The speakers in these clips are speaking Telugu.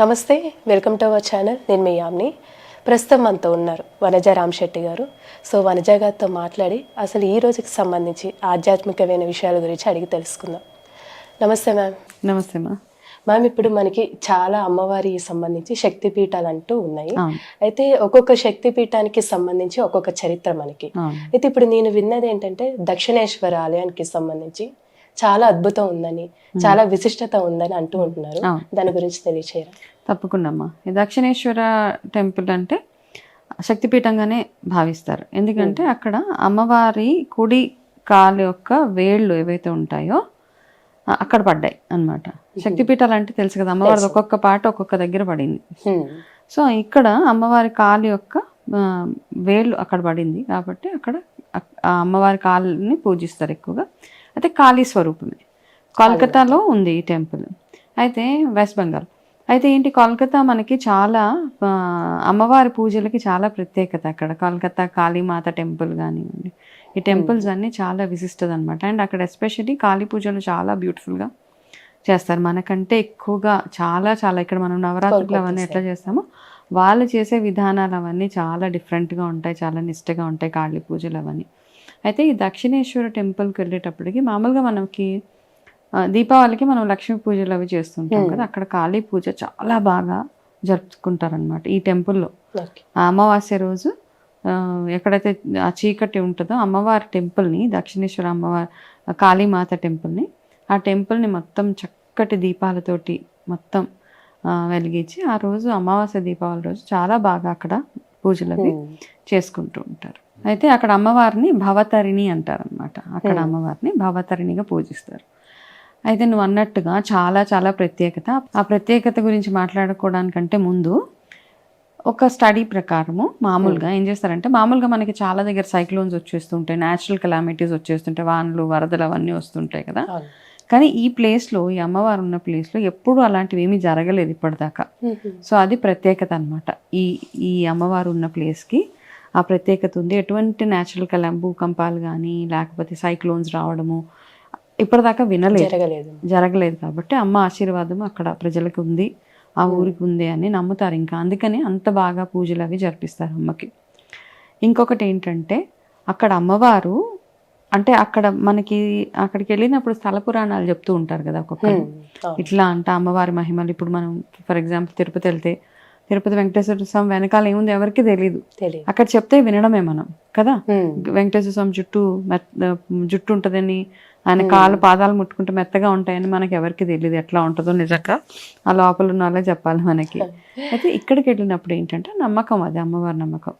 నమస్తే వెల్కమ్ టు అవర్ ఛానల్. నేను మీ యామ్ని. ప్రస్తుతం మనతో ఉన్నారు వనజ రామశెట్టి గారు. సో వనజ గారితో మాట్లాడి అసలు ఈ రోజుకి సంబంధించి ఆధ్యాత్మికమైన విషయాల గురించి అడిగి తెలుసుకుందాం. నమస్తే మ్యామ్. నమస్తే మా మ్యామ్ ఇప్పుడు మనకి చాలా అమ్మవారి సంబంధించి శక్తి పీఠాలు అంటూ ఉన్నాయి. అయితే ఒక్కొక్క శక్తి పీఠానికి సంబంధించి ఒక్కొక్క చరిత్ర మనకి. అయితే ఇప్పుడు నేను విన్నది ఏంటంటే దక్షిణేశ్వర ఆలయానికి సంబంధించి. చాలా అద్భుతం ఉందని చాలా విశిష్టత ఉందని అంటూ ఉంటున్నారు. దాని గురించి తెలియచేయరా? తప్పకుండా అమ్మా ఈ దక్షిణేశ్వర టెంపుల్ అంటే శక్తిపీఠంగానే భావిస్తారు. ఎందుకంటే అక్కడ అమ్మవారి కుడి కాలు యొక్క వేళ్ళు ఏవైతే ఉంటాయో అక్కడ పడ్డాయి అన్నమాట. శక్తిపీఠాలు అంటే తెలుసు కదా అమ్మవారి ఒక్కొక్క పాట ఒక్కొక్క దగ్గర పడింది. సో ఇక్కడ అమ్మవారి కాలు యొక్క వేళ్ళు అక్కడ పడింది. కాబట్టి అక్కడ అమ్మవారి కాలుని పూజిస్తారు ఎక్కువగా. అయితే కాళీ స్వరూపమే. కోల్కతాలో ఉంది ఈ టెంపుల్. అయితే వెస్ట్ బెంగాల్. అయితే ఏంటి కోల్కతా మనకి చాలా అమ్మవారి పూజలకి చాలా ప్రత్యేకత అక్కడ. కోల్కతా కాళీమాత టెంపుల్ కానివ్వండి. ఈ టెంపుల్స్ అన్నీ చాలా విశిష్టత అనమాట అండ్ అక్కడ ఎస్పెషల్లీ కాళీ పూజలు చాలా బ్యూటిఫుల్గా చేస్తారు. మనకంటే ఎక్కువగా చాలా చాలా ఇక్కడ మనం నవరాత్రులు అవన్నీ ఎట్లా చేస్తామో వాళ్ళు చేసే విధానాలు అవన్నీ చాలా డిఫరెంట్గా ఉంటాయి చాలా నిష్టగా ఉంటాయి కాళీ పూజలు అవన్నీ. అయితే ఈ దక్షిణేశ్వర టెంపుల్కి వెళ్ళేటప్పటికి మామూలుగా మనకి దీపావళికి మనం లక్ష్మీ పూజలు అవి చేస్తుంటాం కదా అక్కడ కాళీ పూజ చాలా బాగా జరుపుకుంటారనమాట ఈ టెంపుల్లో. ఆ అమావాస్య రోజు ఎక్కడైతే ఆ చీకటి ఉంటుందో అమ్మవారి టెంపుల్ని దక్షిణేశ్వర అమ్మవారి కాళీమాత టెంపుల్ని ఆ టెంపుల్ని మొత్తం చక్కటి దీపాలతోటి మొత్తం వెలిగించి ఆ రోజు అమావాస్య దీపావళి రోజు చాలా బాగా అక్కడ పూజలు అవి. చేసుకుంటూ ఉంటారు. అయితే అక్కడ అమ్మవారిని భవతరిణి అంటారు అనమాట అక్కడ అమ్మవారిని భవతరిణిగా పూజిస్తారు. అయితే నువ్వు అన్నట్టుగా చాలా చాలా ప్రత్యేకత. ఆ ప్రత్యేకత గురించి మాట్లాడుకోవడానికంటే ముందు ఒక స్టడీ ప్రకారము మామూలుగా ఏం చేస్తారంటే మామూలుగా మనకి చాలా దగ్గర సైక్లోన్స్ వచ్చేస్తుంటాయి న్యాచురల్ కెలామిటీస్ వచ్చేస్తుంటాయి వానలు వరదలు అవన్నీ వస్తుంటాయి కదా. కానీ ఈ ప్లేస్లో ఈ అమ్మవారు ఉన్న ప్లేస్లో ఎప్పుడూ అలాంటివి ఏమీ జరగలేదు ఇప్పటిదాకా. హ్మ్. సో అది ప్రత్యేకత అనమాట ఈ ఈ అమ్మవారు ఉన్న ప్లేస్కి ఆ ప్రత్యేకత ఉంది. ఎటువంటి న్యాచురల్ కలా భూకంపాలు కానీ లేకపోతే సైక్లోన్స్ రావడము ఇప్పటిదాకా వినలేదు. జరగలేదు. జరగలేదు కాబట్టి అమ్మ ఆశీర్వాదం అక్కడ ప్రజలకు ఉంది. ఆ ఊరికి ఉంది అని నమ్ముతారు. ఇంకా అందుకని అంత బాగా పూజలు అవి జరిపిస్తారు అమ్మకి. ఇంకొకటి ఏంటంటే అక్కడ అమ్మవారు అంటే అక్కడ మనకి అక్కడికి వెళ్ళినప్పుడు స్థల పురాణాలు చెప్తూ ఉంటారు కదా ఒక్కొక్కరు. ఇట్లా అంట అమ్మవారి మహిమలు. ఇప్పుడు మనం ఫర్ ఎగ్జాంపుల్ తిరుపతి వెళ్తే తిరుపతి వెంకటేశ్వర స్వామి వెనకాల ఏముంది ఎవరికి తెలియదు అక్కడ చెప్తే వినడమే మనం కదా. వెంకటేశ్వర స్వామి జుట్టు మెత్త జుట్టు ఉంటుందని ఆయన కాళ్ళు పాదాలు ముట్టుకుంటే మెత్తగా ఉంటాయని మనకి ఎవరికి తెలియదు ఎట్లా ఉంటుందో నిజంగా. ఆ లోపల ఉన్న వాళ్ళే చెప్పాలి మనకి. అయితే ఇక్కడికి వెళ్ళినప్పుడు ఏంటంటే నమ్మకం అది అమ్మవారి నమ్మకం.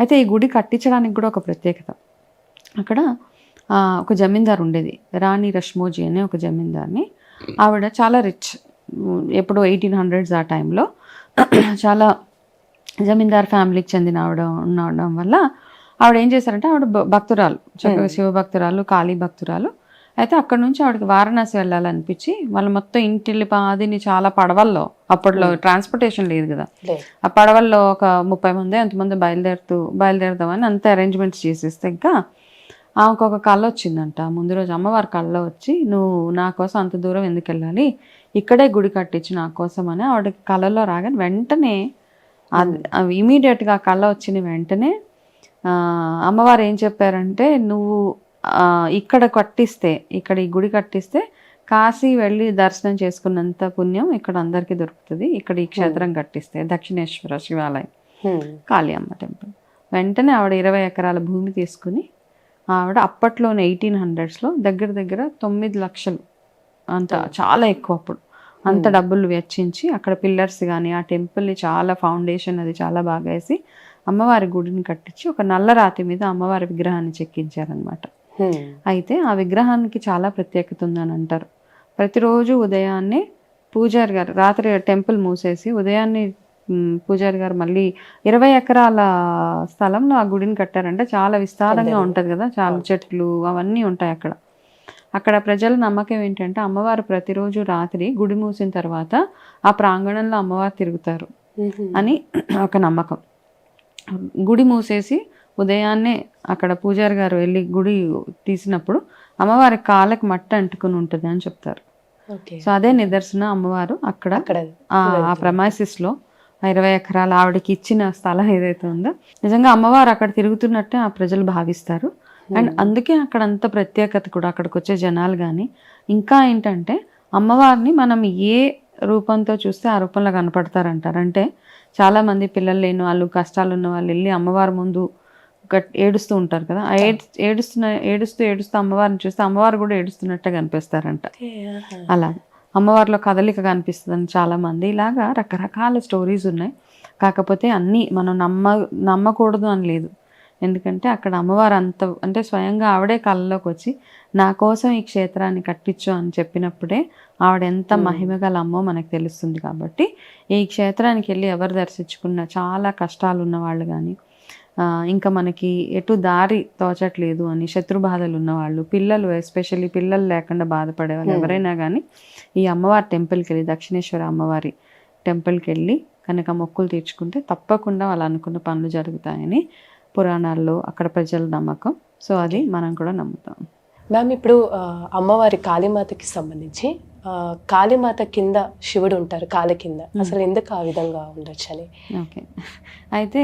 అయితే ఈ గుడి కట్టించడానికి కూడా ఒక ప్రత్యేకత. అక్కడ ఒక జమీందారు ఉండేది. రాణి రష్మోజీ అనే ఒక జమీందార్ని. ఆవిడ చాలా రిచ్ ఎప్పుడో ఎయిటీన్ హండ్రెడ్స్ ఆ టైంలో చాలా జమీందార్ ఫ్యామిలీకి చెందిన ఆవిడ ఉండడం వల్ల ఆవిడ ఏం చేశారంటే ఆవిడ భక్తురాలు. చక్కగా శివ భక్తురాలు కాళీ భక్తురాలు. అయితే అక్కడ నుంచి ఆవిడకి వారణాసి వెళ్ళాలనిపించి వాళ్ళు మొత్తం ఇంటిల్లి పాదిని చాలా పడవల్లో అప్పట్లో ట్రాన్స్పోర్టేషన్ లేదు కదా. ఆ పడవల్లో ఒక ముప్పై మంది ఎంతమంది బయలుదేరుతూ బయలుదేరుదామని అంత అరేంజ్మెంట్స్ చేసేస్తే ఇంకా ఆమెకు ఒక కళ్ళ వచ్చిందంట ముందు రోజు అమ్మవారి కళ్ళ వచ్చి నువ్వు నా కోసం అంత దూరం ఎందుకు వెళ్ళాలి? ఇక్కడే గుడి కట్టించు నా కోసం అని ఆవిడ కళ్ళలో రాగానే వెంటనే అవి ఇమీడియట్గా ఆ కళ్ళ వచ్చిన వెంటనే అమ్మవారు ఏం చెప్పారంటే నువ్వు ఇక్కడ కట్టిస్తే ఇక్కడ ఈ గుడి కట్టిస్తే కాశీ వెళ్ళి దర్శనం చేసుకున్నంత పుణ్యం ఇక్కడ అందరికీ దొరుకుతుంది. ఇక్కడ ఈ క్షేత్రం కట్టిస్తే దక్షిణేశ్వర శివాలయం. కాళీ అమ్మ టెంపుల్. వెంటనే ఆవిడ ఇరవై ఎకరాల భూమి తీసుకుని ఆవిడ అప్పట్లోనే ఎయిటీన్ హండ్రెడ్స్లో దగ్గర దగ్గర తొమ్మిది లక్షలు. అంత చాలా ఎక్కువ అప్పుడు. అంత డబ్బులు వెచ్చించి అక్కడ పిల్లర్స్ కానీ ఆ టెంపుల్ని చాలా ఫౌండేషన్ అది చాలా బాగా వేసి అమ్మవారి గుడిని కట్టించి ఒక నల్ల రాతి మీద అమ్మవారి విగ్రహాన్ని చెక్కించారనమాట. అయితే ఆ విగ్రహానికి చాలా ప్రత్యేకత ఉందని అంటారు. ప్రతిరోజు ఉదయాన్నే పూజారి గారు రాత్రి టెంపుల్ మూసేసి ఉదయాన్నే పూజారి గారు మళ్ళీ ఇరవై ఎకరాల స్థలంలో ఆ గుడిని కట్టారంటే. చాలా విస్తారంగా ఉంటుంది కదా చాలా చెట్లు అవన్నీ ఉంటాయి అక్కడ. అక్కడ ప్రజల నమ్మకం ఏంటంటే అమ్మవారు ప్రతిరోజు రాత్రి గుడి మూసిన తర్వాత ఆ ప్రాంగణంలో అమ్మవారు తిరుగుతారు. అని ఒక నమ్మకం. గుడి మూసేసి ఉదయాన్నే అక్కడ పూజారి గారు వెళ్ళి గుడి తీసినప్పుడు అమ్మవారి కాళ్ళకి మట్టి అంటుకుని ఉంటుంది అని చెప్తారు. సో అదే నిదర్శన అమ్మవారు అక్కడ ఆ ఆ premises లో ఆ ఇరవై ఎకరాలు ఆవిడకి ఇచ్చిన స్థలం ఏదైతే ఉందో. నిజంగా అమ్మవారు అక్కడ తిరుగుతున్నట్టే ఆ ప్రజలు భావిస్తారు. అండ్ అందుకే అక్కడ అంత ప్రత్యేకత కూడా అక్కడికి వచ్చే జనాలు కానీ ఇంకా ఏంటంటే అమ్మవారిని మనం ఏ రూపంతో చూస్తే ఆ రూపంలో కనపడతారంటారు. అంటే చాలా మంది పిల్లలు లేని వాళ్ళు కష్టాలు ఉన్న వాళ్ళు వెళ్ళి అమ్మవారి ముందు ఏడుస్తూ ఉంటారు కదా. ఆ ఏడ్ ఏడుస్తున్న ఏడుస్తూ ఏడుస్తూ అమ్మవారిని చూస్తే అమ్మవారు కూడా ఏడుస్తున్నట్టే కనిపిస్తారంట. అలా అమ్మవారిలో కదలిక కనిపిస్తుందని చాలా మంది ఇలాగా రకరకాల స్టోరీస్ ఉన్నాయి. కాకపోతే అన్నీ మనం నమ్మ నమ్మకూడదు అని లేదు. ఎందుకంటే అక్కడ అమ్మవారు అంత అంటే స్వయంగా ఆవిడే కళ్ళలోకి వచ్చి నా కోసం ఈ క్షేత్రాన్ని కట్టించు అని చెప్పినప్పుడే ఆవిడ ఎంత మహిమగల అమ్మో మనకు తెలుస్తుంది కాబట్టి ఈ క్షేత్రానికి వెళ్ళి ఎవరు దర్శించుకున్న చాలా కష్టాలు ఉన్న వాళ్ళు కానీ ఇంకా మనకి ఎటు దారి తోచట్లేదు అని శత్రు బాధలు ఉన్నవాళ్ళు పిల్లలు ఎస్పెషల్లీ పిల్లలు లేకుండా బాధపడే వాళ్ళు ఎవరైనా కానీ ఈ అమ్మవారి టెంపుల్కి వెళ్ళి దక్షిణేశ్వర అమ్మవారి టెంపుల్కి వెళ్ళి కనుక మొక్కులు తీర్చుకుంటే తప్పకుండా వాళ్ళు అనుకున్న పనులు జరుగుతాయని పురాణాల్లో అక్కడ ప్రజల నమ్మకం. సో అది మనం కూడా నమ్ముతాం. మ్యామ్ ఇప్పుడు అమ్మవారి కాళీమాతకి సంబంధించి కాళీమాత కింద శివుడు ఉంటారు కాలి కింద. అసలు ఎందుకు ఆ విధంగా ఉండొచ్చు అని ఓకే. అయితే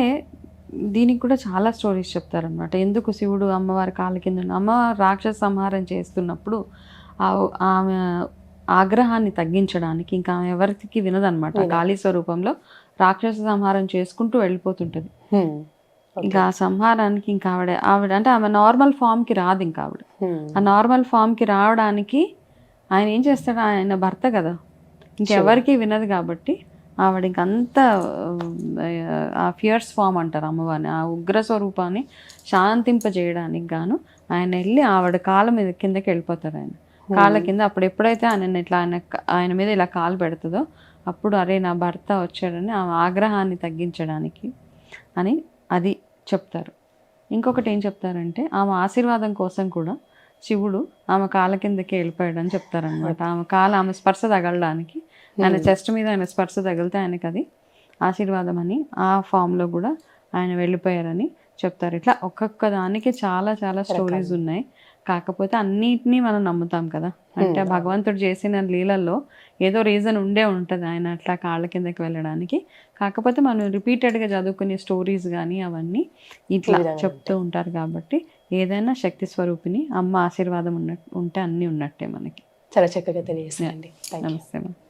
దీనికి కూడా చాలా స్టోరీస్ చెప్తారనమాట ఎందుకు శివుడు అమ్మవారి కాళ్ళ కింద అమ్మవారు రాక్షస సంహారం చేస్తున్నప్పుడు ఆ- ఆమె ఆగ్రహాన్ని తగ్గించడానికి ఇంకా ఆమె ఎవరికి వినదనమాట కాళీ స్వరూపంలో రాక్షస సంహారం చేసుకుంటూ వెళ్ళిపోతుంటది. ఇంకా ఆ సంహారానికి ఇంకా ఆవిడ ఆవిడ అంటే ఆమె నార్మల్ ఫామ్కి రాదు ఇంకా ఆవిడ. ఆ నార్మల్ ఫామ్కి రావడానికి ఆయన ఏం చేస్తాడు? ఆయన భర్త కదా. ఇంకెవరికి వినదు కాబట్టి ఆవిడ ఇంకంత ఆ ఫియర్స్ ఫామ్ అంటారు అమ్మవారిని ఆ ఉగ్ర స్వరూపాన్ని శాంతింపజేయడానికి గాను ఆయన వెళ్ళి ఆవిడ కాళ్ళ మీద కిందకి వెళ్ళిపోతారు ఆయన. కాళ్ళ కింద అప్పుడు ఎప్పుడైతే ఆయన ఇట్లా ఆయన ఆయన మీద ఇలా కాలు పెడుతుందో అప్పుడు అరే నా భర్త వచ్చాడని ఆ ఆగ్రహాన్ని తగ్గించడానికి అని అది చెప్తారు. ఇంకొకటి ఏం చెప్తారంటే ఆమె ఆశీర్వాదం కోసం కూడా శివుడు ఆమె కాళ్ళ కిందకి వెళ్ళిపోయాడు అని చెప్తారనమాట ఆమె కాలు ఆమె స్పర్శ తగలడానికి ఆయన చెస్ట్ మీద ఆయన స్పర్శ తగిలితే ఆయనకి అది ఆశీర్వాదం అని ఆ ఫామ్లో కూడా ఆయన వెళ్ళిపోయారని చెప్తారు. ఇట్లా ఒక్కొక్క దానికి చాలా చాలా స్టోరీస్ ఉన్నాయి. కాకపోతే అన్నిటినీ మనం నమ్ముతాం కదా. అంటే భగవంతుడు చేసిన లీలల్లో ఏదో రీజన్ ఉండే ఉంటుంది ఆయన అట్లా కాళ్ళ కిందకి వెళ్ళడానికి. కాకపోతే మనం రిపీటెడ్గా చదువుకునే స్టోరీస్ కానీ అవన్నీ ఇట్లా చెప్తూ ఉంటారు కాబట్టి ఏదైనా శక్తి స్వరూపిణి అమ్మ ఆశీర్వాదం ఉన్నట్టు ఉంటే అన్నీ ఉన్నట్టే మనకి. చాలా చక్కగా యూ నమస్తే మ్యామ్